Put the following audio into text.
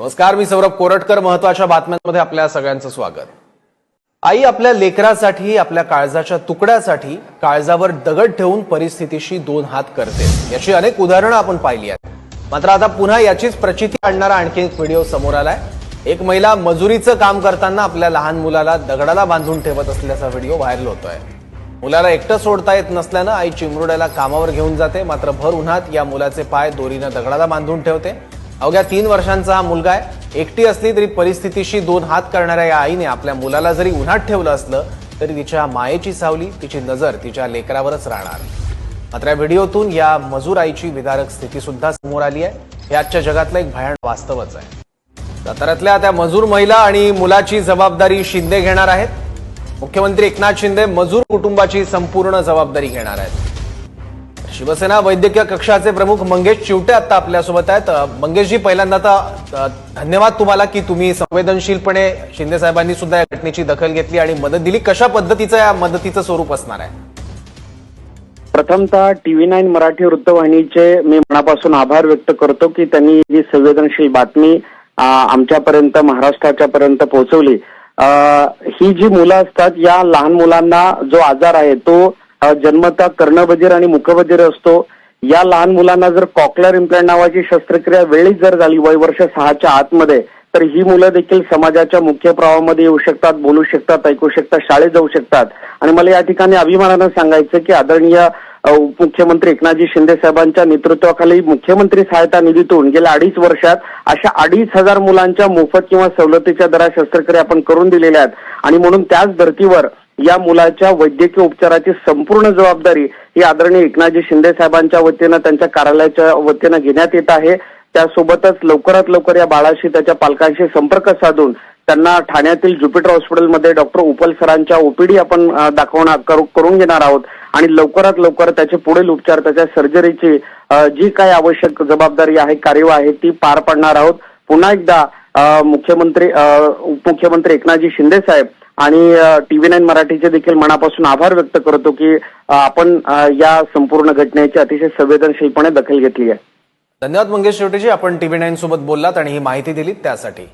नमस्कार मी सौरभ कोरटकर. महत्त्वाच्या बातम्यांमध्ये आपल्या सगळ्यांचं स्वागत. आई आपल्या लेकरासाठी आपल्या काळजाच्या तुकड्यासाठी काळजावर दगड ठेवून परिस्थितीशी दोन हात करते. याची अनेक उदाहरणं आपण पाहिली आहेत. मात्र आता पुन्हा याचीच प्रचिती आणणारा आणखी एक व्हिडिओ समोर आलाय. एक महिला मजुरीचं काम करताना आपल्या लहान मुलाला दगडाला बांधून ठेवत असल्याचा व्हिडिओ व्हायरल होतोय. मुलाला एकटं सोडता येत नसल्यानं आई चिमुरड्याला कामावर घेऊन जाते. मात्र भर उन्हात या मुलाचे पाय दोरीनं दगडाला बांधून ठेवते. अवघ्या तीन वर्षांचा हा मुलगा आहे. एकटी असली तरी परिस्थितीशी दोन हात करणाऱ्या या आईने आपल्या मुलाला जरी उन्हात ठेवलं असलं तरी तिच्या मायेची सावली तिची नजर तिच्या लेकरावरच राहणार. मात्र या व्हिडिओतून या मजूर आईची विदारक स्थिती सुद्धा समोर आली आहे. हे आजच्या जगातलं एक भयान वास्तवच आहे. साताऱ्यातल्या त्या मजूर महिला आणि मुलाची जबाबदारी शिंदे घेणार आहेत. मुख्यमंत्री एकनाथ शिंदे मजूर कुटुंबाची संपूर्ण जबाबदारी घेणार आहेत. शिवसेना वैद्यकीय कक्षाचे प्रमुख मंगेश चिवटे आता आपल्यासोबत आहेत. मंगेशजी पहिल्यांदा तर धन्यवाद तुम्हाला की तुम्ही संवेदनशीलपणे शिंदे साहेबांनी सुद्धा या घटनेची दखल घेतली आणि मदत दिली. कशा पद्धतीचं या मदतीचं स्वरूप असणार आहे? प्रथमतः टीव्ही नाईन मराठी वृत्तवाहिनीचे मी मनापासून आभार व्यक्त करतो की त्यांनी ही संवेदनशील बातमी आमच्यापर्यंत महाराष्ट्राच्या पर्यंत पोहोचवली ही जी मुलं असतात या लहान मुलांना जो आजार आहे तो जन्मता कर्णबधीर आणि मुखबधीर असतो. या लहान मुलांना जर कॉकलर इम्प्लांट नावाची शस्त्रक्रिया वेळीच जर झाली वय वर्ष सहाच्या आतमध्ये तर ही मुलं देखील समाजाच्या मुख्य प्रवाहामध्ये येऊ शकतात बोलू शकतात ऐकू शकतात शाळेत जाऊ शकतात. आणि मला या ठिकाणी अभिमानानं सांगायचं की आदरणीय उपमुख्यमंत्री एकनाथजी शिंदे साहेबांच्या नेतृत्वाखाली मुख्यमंत्री सहायता निधीतून गेल्या अडीच वर्षात अशा अडीच हजार मुलांच्या मोफत किंवा सवलतीच्या दरात शस्त्रक्रिया आपण करून दिलेल्या आहेत. आणि म्हणून त्याच धर्तीवर या मुलाच्या वैद्यकीय उपचाराची संपूर्ण जबाबदारी ही आदरणीय एकनाथजी शिंदे साहेबांच्या वतीनं त्यांच्या कार्यालयाच्या वतीनं घेण्यात येत आहे. त्यासोबतच लवकरात लवकर या बाळाशी त्याच्या पालकांशी संपर्क साधून त्यांना ठाण्यातील ज्युपिटर हॉस्पिटलमध्ये डॉक्टर उपल सरांच्या ओपीडी आपण दाखवणार करून घेणार आहोत. आणि लवकरात लवकर त्याचे पुढील उपचार त्याच्या सर्जरीची जी काय आवश्यक जबाबदारी आहे कार्यवाही आहे ती पार पाडणार आहोत. पुन्हा एकदा मुख्यमंत्री उपमुख्यमंत्री एकनाथजी शिंदे साहेब आणि टीव्ही नाईन मराठीचे देखील मनापासून आभार व्यक्त करतो की आपण या संपूर्ण घटनेची अतिशय संवेदनशीलपणे दखल घेतली आहे. धन्यवाद मंगेश शेवटेजी. आपण टीव्ही नाईन सोबत बोललात आणि ही माहिती दिलीत त्यासाठी.